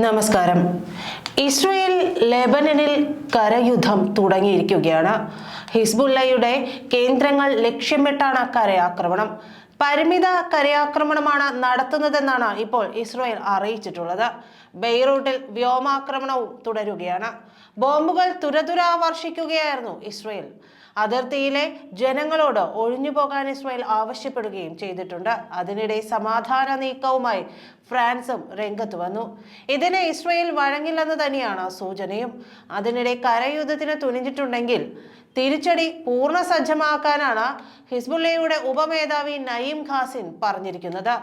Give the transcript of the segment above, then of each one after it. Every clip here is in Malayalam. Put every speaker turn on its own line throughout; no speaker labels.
നമസ്കാരം. ഇസ്രയേൽ ലെബനനിൽ കരയുദ്ധം തുടങ്ങിയിരിക്കുകയാണ്. ഹിസ്ബുല്ലയുടെ കേന്ദ്രങ്ങൾ ലക്ഷ്യമിട്ടാണ് കരയാക്രമണം. പരിമിത കരയാക്രമണമാണ് നടത്തുന്നതെന്നാണ് ഇപ്പോൾ ഇസ്രയേൽ അറിയിച്ചിട്ടുള്ളത്. ബെയ്റൂട്ടിൽ വ്യോമാക്രമണവും തുടരുകയാണ്. ബോംബുകൾ തുരതുരാ വർഷിക്കുകയായിരുന്നു ഇസ്രയേൽ. അതിർത്തിയിലെ ജനങ്ങളോട് ഒഴിഞ്ഞു പോകാൻ ഇസ്രായേൽ ആവശ്യപ്പെടുകയും ചെയ്തിട്ടുണ്ട്. അതിനിടെ സമാധാന നീക്കവുമായി ഫ്രാൻസും രംഗത്ത് വന്നു. ഇതിന് ഇസ്രായേൽ വഴങ്ങില്ലെന്ന് തന്നെയാണ് സൂചനയും. അതിനിടെ കരയുദ്ധത്തിന് തുനിഞ്ഞിട്ടുണ്ടെങ്കിൽ തിരിച്ചടി പൂർണ സജ്ജമാക്കാനാണ് ഹിസ്ബുള്ളയുടെ ഉപമേധാവി നയീം ഖാസിൻ പറഞ്ഞിരിക്കുന്നത്.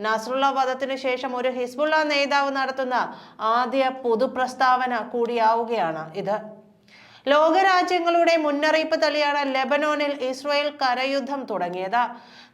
നസ്രുള്ള വധത്തിനു ശേഷം ഒരു ഹിസ്ബുള്ള നേതാവ് നടത്തുന്ന ആദ്യ പൊതുപ്രസ്താവന കൂടിയാവുകയാണ് ഇത്. ലോകരാജ്യങ്ങളുടെ മുന്നറിയിപ്പ് തള്ളിയാണ് ലെബനോനിൽ ഇസ്രായേൽ കരയുദ്ധം തുടങ്ങിയത്.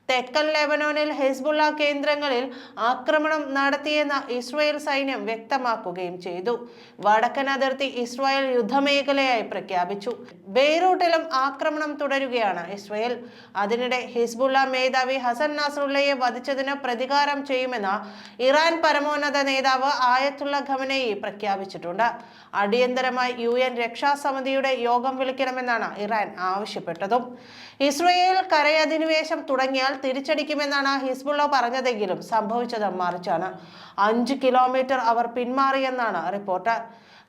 തെക്കൻ ലെബനോനിൽ ഹിസ്ബുള്ള കേന്ദ്രങ്ങളിൽ ആക്രമണം നടത്തിയെന്ന ഇസ്രായേൽ സൈന്യം വ്യക്തമാക്കുകയും ചെയ്തു. വടക്കൻ അതിർത്തി ഇസ്രായേൽ യുദ്ധമേഖലയായി പ്രഖ്യാപിച്ചു. ബെയ്റൂട്ടിലും ആക്രമണം തുടരുകയാണ് ഇസ്രായേൽ. അതിനിടെ ഹിസ്ബുള്ള മേധാവി ഹസൻ നാസറുള്ളയെ വധിച്ചതിന് പ്രതികാരം ചെയ്യുമെന്ന ഇറാൻ പരമോന്നത നേതാവ് ആയത്തുള്ള ഖമനയി പ്രഖ്യാപിച്ചിട്ടുണ്ട്. അടിയന്തരമായി യു എൻ രക്ഷാസമിതിയുടെ യോഗം വിളിക്കണമെന്നാണ് ഇറാൻ ആവശ്യപ്പെട്ടതും. ഇസ്രയേൽ കരയധിനിവേശം തുടങ്ങിയാൽ തിരിച്ചടിക്കുമെന്നാണ് ഹിസ്ബുള്ള പറഞ്ഞതെങ്കിലും സംഭവിച്ചത് മറിച്ചാണ്. അഞ്ച് കിലോമീറ്റർ അവർ പിന്മാറിയെന്നാണ് റിപ്പോർട്ട്.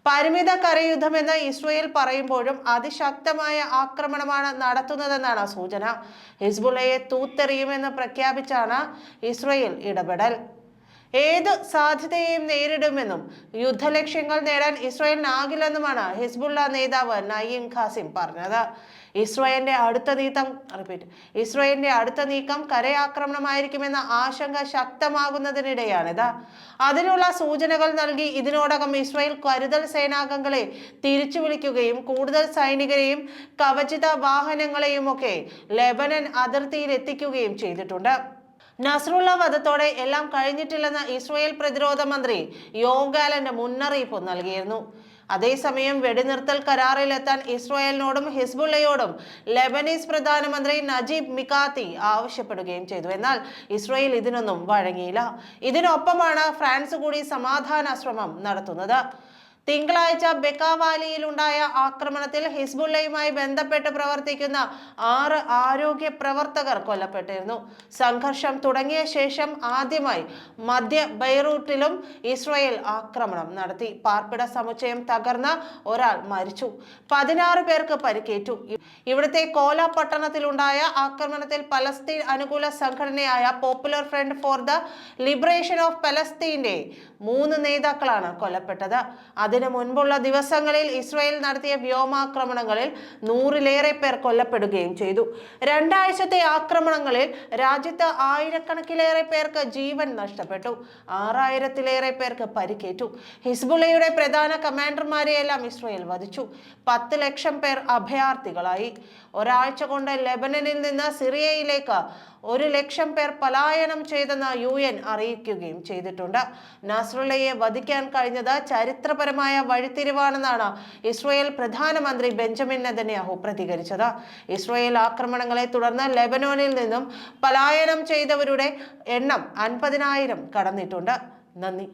പരിമിത കരയുദ്ധമെന്ന് ഇസ്രയേൽ പറയുമ്പോഴും അതിശക്തമായ ആക്രമണമാണ് നടത്തുന്നതെന്നാണ് സൂചന. ഹിസ്ബുള്ളയെ തൂത്തെറിയുമെന്ന് പ്രഖ്യാപിച്ചാണ് ഇസ്രയേൽ ഇടപെടൽ. ഏത് സാധ്യതയെയും നേരിടുമെന്നും യുദ്ധലക്ഷ്യങ്ങൾ നേടാൻ ഇസ്രായേലിനാകില്ലെന്നുമാണ് ഹിസ്ബുള്ള നേതാവ് നയീം ഖാസിം പറഞ്ഞത്. ഇസ്രായേലിന്റെ അടുത്ത നീക്കം റിപ്പീറ്റ് ഇസ്രോയേലിന്റെ അടുത്ത നീക്കം കരയാക്രമണമായിരിക്കുമെന്ന ആശങ്ക ശക്തമാകുന്നതിനിടെയാണിത് അതിനുള്ള സൂചനകൾ നൽകി ഇതിനോടകം ഇസ്രായേൽ കരുതൽ സേനാംഗങ്ങളെ തിരിച്ചു വിളിക്കുകയും കൂടുതൽ സൈനികരെയും കവചിത വാഹനങ്ങളെയും ഒക്കെ ലെബനൻ അതിർത്തിയിൽ എത്തിക്കുകയും ചെയ്തിട്ടുണ്ട്. നസ്രുള്ള വധത്തോടെ എല്ലാം കഴിഞ്ഞിട്ടില്ലെന്ന് ഇസ്രായേൽ പ്രതിരോധ മന്ത്രി യോഗാലന്റെ മുന്നറിയിപ്പ് നൽകിയിരുന്നു. അതേസമയം വെടിനിർത്തൽ കരാറിലെത്താൻ ഇസ്രായേലിനോടും ഹിസ്ബുള്ളയോടും ലെബനീസ് പ്രധാനമന്ത്രി നജീബ് മിക്കാത്തി ആവശ്യപ്പെടുകയും ചെയ്തു. എന്നാൽ ഇസ്രായേൽ ഇതിനൊന്നും വഴങ്ങിയില്ല. ഇതിനൊപ്പമാണ് ഫ്രാൻസ് കൂടി സമാധാന ശ്രമം നടത്തുന്നത്. തിങ്കളാഴ്ച ബെക്കാവാലിയിൽ ഉണ്ടായ ആക്രമണത്തിൽ ഹിസ്ബുള്ളയുമായി ബന്ധപ്പെട്ട് പ്രവർത്തിക്കുന്ന ആറ് ആരോഗ്യ പ്രവർത്തകർ കൊല്ലപ്പെട്ടിരുന്നു. സംഘർഷം തുടങ്ങിയ ശേഷം ആദ്യമായി മധ്യ ബൈറൂട്ടിലും ഇസ്രയേൽ ആക്രമണം നടത്തി. പാർപ്പിട സമുച്ചയം തകർന്ന ഒരാൾ മരിച്ചു. പതിനാറ് പേർക്ക് പരിക്കേറ്റു. ഇവിടുത്തെ കോല പട്ടണത്തിലുണ്ടായ ആക്രമണത്തിൽ പലസ്തീൻ അനുകൂല സംഘടനയായ Popular Front for the Liberation of പലസ്തീന്റെ മൂന്ന് നേതാക്കളാണ് കൊല്ലപ്പെട്ടത്. അതിനു മുൻപുള്ള ദിവസങ്ങളിൽ ഇസ്രയേൽ നടത്തിയ വ്യോമാക്രമണങ്ങളിൽ നൂറിലേറെ പേർ കൊല്ലപ്പെടുകയും ചെയ്തു. രണ്ടാഴ്ചത്തെ ആക്രമണങ്ങളിൽ രാജ്യത്ത് ആയിരക്കണക്കിലേറെ പേർക്ക് ജീവൻ നഷ്ടപ്പെട്ടു. ആറായിരത്തിലേറെ പേർക്ക് പരിക്കേറ്റു. ഹിസ്ബുള്ളയുടെ പ്രധാന കമാൻഡർമാരെയെല്ലാം ഇസ്രയേൽ വധിച്ചു. പത്ത് ലക്ഷം പേർ അഭയാർത്ഥികളായി. ഒരാഴ്ച കൊണ്ട് ലെബനനിൽ നിന്ന് സിറിയയിലേക്ക് ഒരു ലക്ഷം പേർ പലായനം ചെയ്തെന്ന് യു എൻ അറിയിക്കുകയും ചെയ്തിട്ടുണ്ട്. നസ്രുള്ളയെ വധിക്കാൻ കഴിഞ്ഞത് ചരിത്രപരമായ വഴിത്തിരിവാണെന്നാണ് ഇസ്രയേൽ പ്രധാനമന്ത്രി ബെഞ്ചമിൻ നെതന്യാഹു പ്രതികരിച്ചത്. ഇസ്രയേൽ ആക്രമണങ്ങളെ തുടർന്ന് ലെബനോനിൽ നിന്നും പലായനം ചെയ്തവരുടെ എണ്ണം അൻപതിനായിരം കടന്നിട്ടുണ്ട്. നന്ദി.